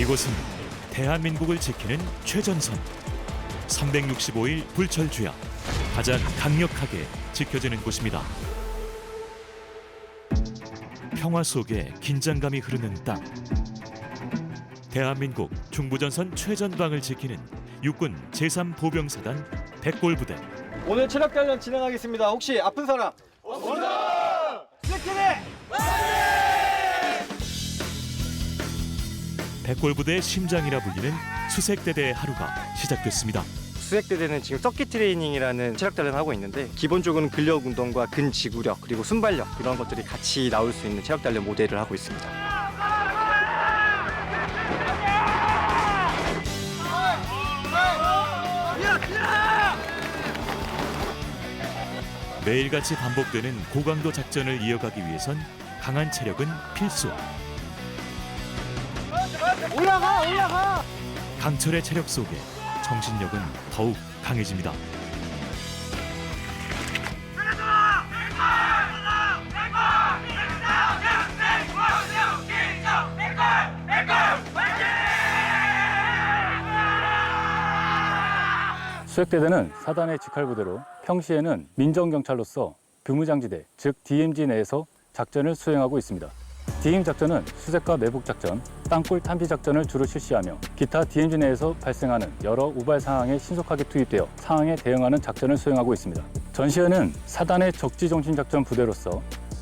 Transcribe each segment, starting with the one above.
이곳은 대한민국을 지키는 최전선 365일 불철주야 가장 강력하게 지켜지는 곳입니다. 평화 속에 긴장감이 흐르는 땅. 대한민국 중부전선 최전방을 지키는 육군 제3보병사단 백골부대. 오늘 체력 단련 진행하겠습니다. 혹시 아픈 사람? 백골부대의 심장이라 불리는 수색대대의 하루가 시작됐습니다. 수색대대는 지금 서킷 트레이닝이라는 체력 단련을 하고 있는데 기본적으로는 근력 운동과 근지구력 그리고 순발력 이런 것들이 같이 나올 수 있는 체력 단련 모델을 하고 있습니다. 매일같이 반복되는 고강도 작전을 이어가기 위해선 강한 체력은 필수. 올라가 올라가! 강철의 체력 속에 정신력은 더욱 강해집니다. 수색대대는 사단의 직할부대로 평시에는 민정경찰로서 비무장지대, 즉 DMZ 내에서 작전을 수행하고 있습니다. DM 작전은 수색과 매복 작전, 땅굴 탐지 작전을 주로 실시하며 기타 DMZ 내에서 발생하는 여러 우발 상황에 신속하게 투입되어 상황에 대응하는 작전을 수행하고 있습니다. 전시회는 사단의 적지 정신 작전 부대로서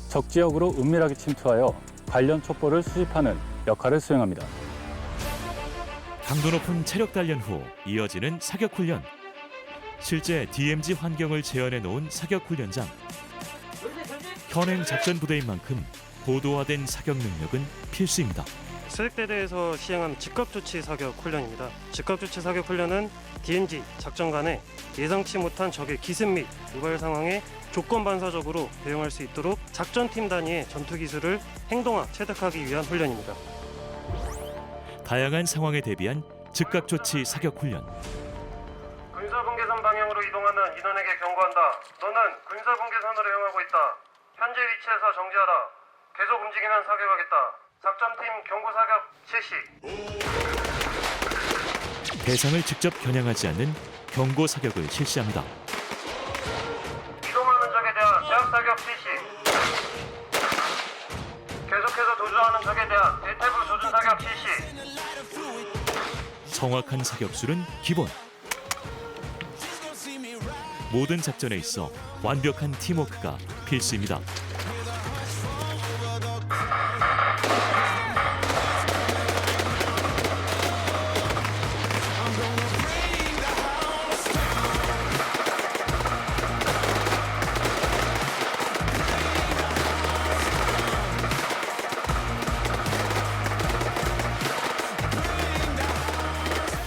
적 지역으로 은밀하게 침투하여 관련 촉보를 수집하는 역할을 수행합니다. 강도 높은 체력 단련 후 이어지는 사격 훈련. 실제 DMZ 환경을 재현해 놓은 사격 훈련장. 현행 작전 부대인 만큼 고도화된 사격 능력은 필수입니다. 수색대대에서 시행한 즉각조치 사격 훈련입니다. 즉각조치 사격 훈련은 DMZ 작전 간에 예상치 못한 적의 기습 및 유발 상황에 조건 반사적으로 대응할 수 있도록 작전팀 단위의 전투 기술을 행동화 체득하기 위한 훈련입니다. 다양한 상황에 대비한 즉각 조치 사격 훈련. 군사분계선 방향으로 이동하는 인원에게 경고한다. 너는 군사분계선으로 향하고 있다. 현재 위치에서 정지하라. 계속 움직이면 사격하겠다. 작전팀 경고 사격 실시. 대상을 직접 겨냥하지 않는 경고 사격을 실시합니다. 이동하는 적에 대한 제압 사격 실시. 계속해서 도주하는 적에 대한 대퇴부 조준 사격 실시. 정확한 사격술은 기본. 모든 작전에 있어 완벽한 팀워크가 필수입니다.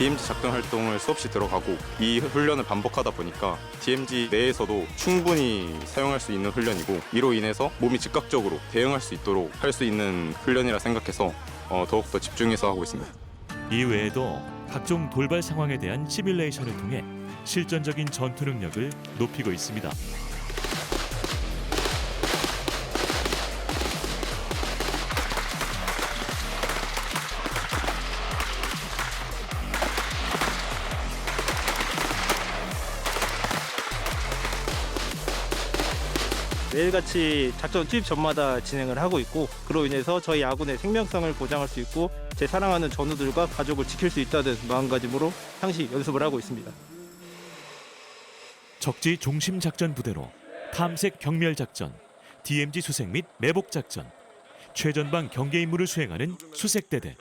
DMZ 작전 활동을 수없이 들어가고 이 훈련을 반복하다 보니까 DMZ 내에서도 충분히 사용할 수 있는 훈련이고 이로 인해서 몸이 즉각적으로 대응할 수 있도록 할 수 있는 훈련이라 생각해서 어, 더욱더 집중해서 하고 있습니다. 이외에도 각종 돌발 상황에 대한 시뮬레이션을 통해 실전적인 전투 능력을 높이고 있습니다. 매일같이 작전 투입 전마다 진행을 하고 있고 그로 인해서 저희 아군의 생명성을 보장할 수 있고 제 사랑하는 전우들과 가족을 지킬 수 있다는 마음가짐으로 항시 연습을 하고 있습니다. 적지 중심 작전 부대로 탐색 경멸 작전, DMZ 수색 및 매복 작전, 최전방 경계 임무를 수행하는 수색대대.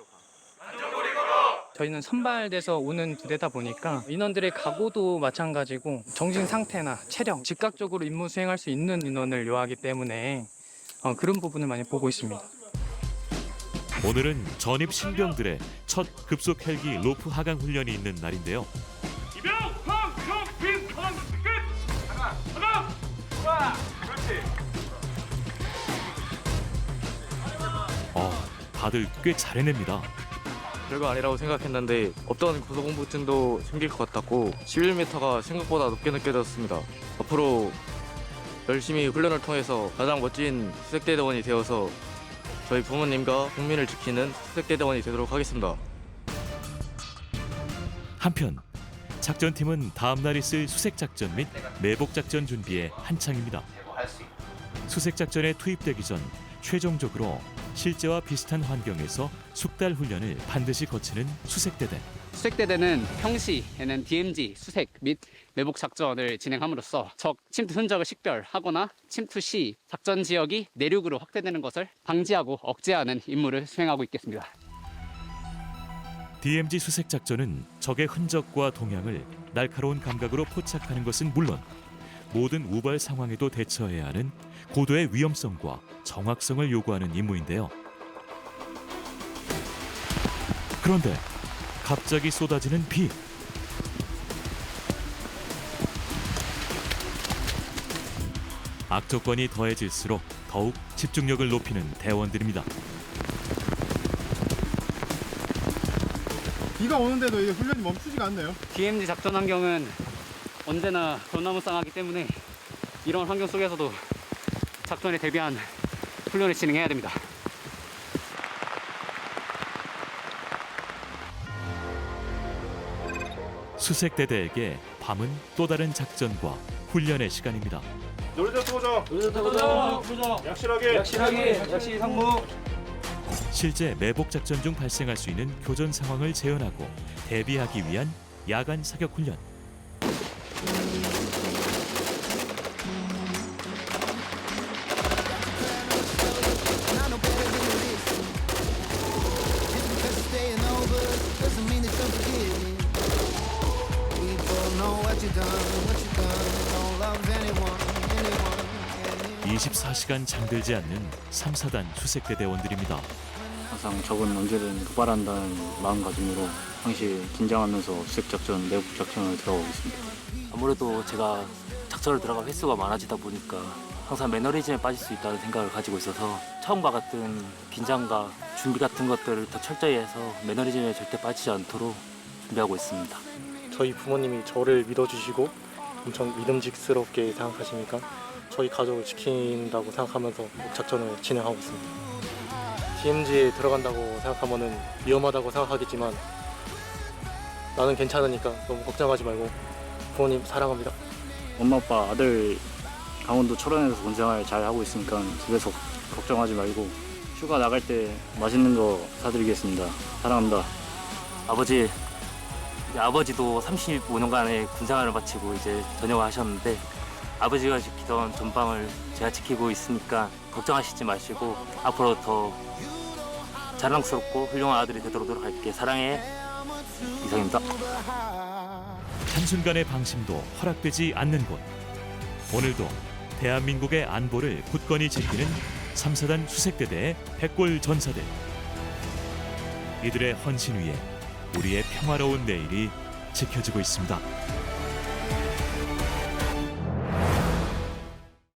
저희는 선발돼서 오는 부대다 보니까 인원들의 각오도 마찬가지고 정신 상태나 체력, 즉각적으로 임무 수행할 수 있는 인원을 요하기 때문에 어, 그런 부분을 많이 보고 있습니다. 오늘은 전입 신병들의 첫 급속 헬기 로프 하강 훈련이 있는 날인데요. 어, 다들 꽤 잘해냅니다. 별거 아니라고 생각했는데 없던 고소공포증도 생길 것 같았고 11m가 생각보다 높게 느껴졌습니다. 앞으로 열심히 훈련을 통해서 가장 멋진 수색대대원이 되어서 저희 부모님과 국민을 지키는 수색대대원이 되도록 하겠습니다. 한편 작전팀은 다음 날 있을 수색 작전 및 매복 작전 준비에 한창입니다. 수색 작전에 투입되기 전 최종적으로 실제와 비슷한 환경에서 숙달 훈련을 반드시 거치는 수색대대. 수색대대는 평시에는 DMZ 수색 및 매복 작전을 진행함으로써 적 침투 흔적을 식별하거나 침투 시 작전 지역이 내륙으로 확대되는 것을 방지하고 억제하는 임무를 수행하고 있겠습니다. DMZ 수색 작전은 적의 흔적과 동향을 날카로운 감각으로 포착하는 것은 물론 모든 우발 상황에도 대처해야 하는 고도의 위험성과 정확성을 요구하는 임무인데요. 그런데 갑자기 쏟아지는 비. 악조건이 더해질수록 더욱 집중력을 높이는 대원들입니다. 비가 오는데도 이게 훈련이 멈추지가 않네요. DMZ 작전 환경은 언제나 변화무쌍하기 때문에 이런 환경 속에서도 작전에 대비한 훈련을 진행해야 됩니다. 수색대대에게 밤은 또 다른 작전과 훈련의 시간입니다. 노른자 소장. 노른자 소장. 약실하게. 약실하게. 약실 상무. 실제 매복 작전 중 발생할 수 있는 교전 상황을 재현하고 대비하기 위한 야간 사격 훈련. 24시간 잠들지 않는 3, 4단 수색대 대원들입니다. 항상 적은 언제든 도발한다는 마음가짐으로 항시 긴장하면서 수색작전, 내국작전을 들어가고 있습니다. 아무래도 제가 작전을 들어갈 횟수가 많아지다 보니까 항상 매너리즘에 빠질 수 있다는 생각을 가지고 있어서 처음과 같은 긴장과 준비 같은 것들을 더 철저히 해서 매너리즘에 절대 빠지지 않도록 준비하고 있습니다. 저희 부모님이 저를 믿어주시고 엄청 믿음직스럽게 생각하시니까 저희 가족을 지킨다고 생각하면서 작전을 진행하고 있습니다. DMZ에 들어간다고 생각하면은 위험하다고 생각하겠지만 나는 괜찮으니까 너무 걱정하지 말고 부모님 사랑합니다. 엄마 아빠 아들 강원도 철원에서 군생활 잘 하고 있으니까 집에서 걱정하지 말고 휴가 나갈 때 맛있는 거 사드리겠습니다. 사랑합니다. 아버지, 아버지도 35년간의 군생활을 마치고 이제 전역을 하셨는데 아버지가 지키던 전방을 제가 지키고 있으니까 걱정하시지 마시고 앞으로 더 자랑스럽고 훌륭한 아들이 되도록 할게 사랑해 이상입니다. 한순간의 방심도 허락되지 않는 곳. 오늘도 대한민국의 안보를 굳건히 지키는 3, 4단 수색대대의 백골 전사들. 이들의 헌신 위에 우리의 평화로운 내일이 지켜지고 있습니다.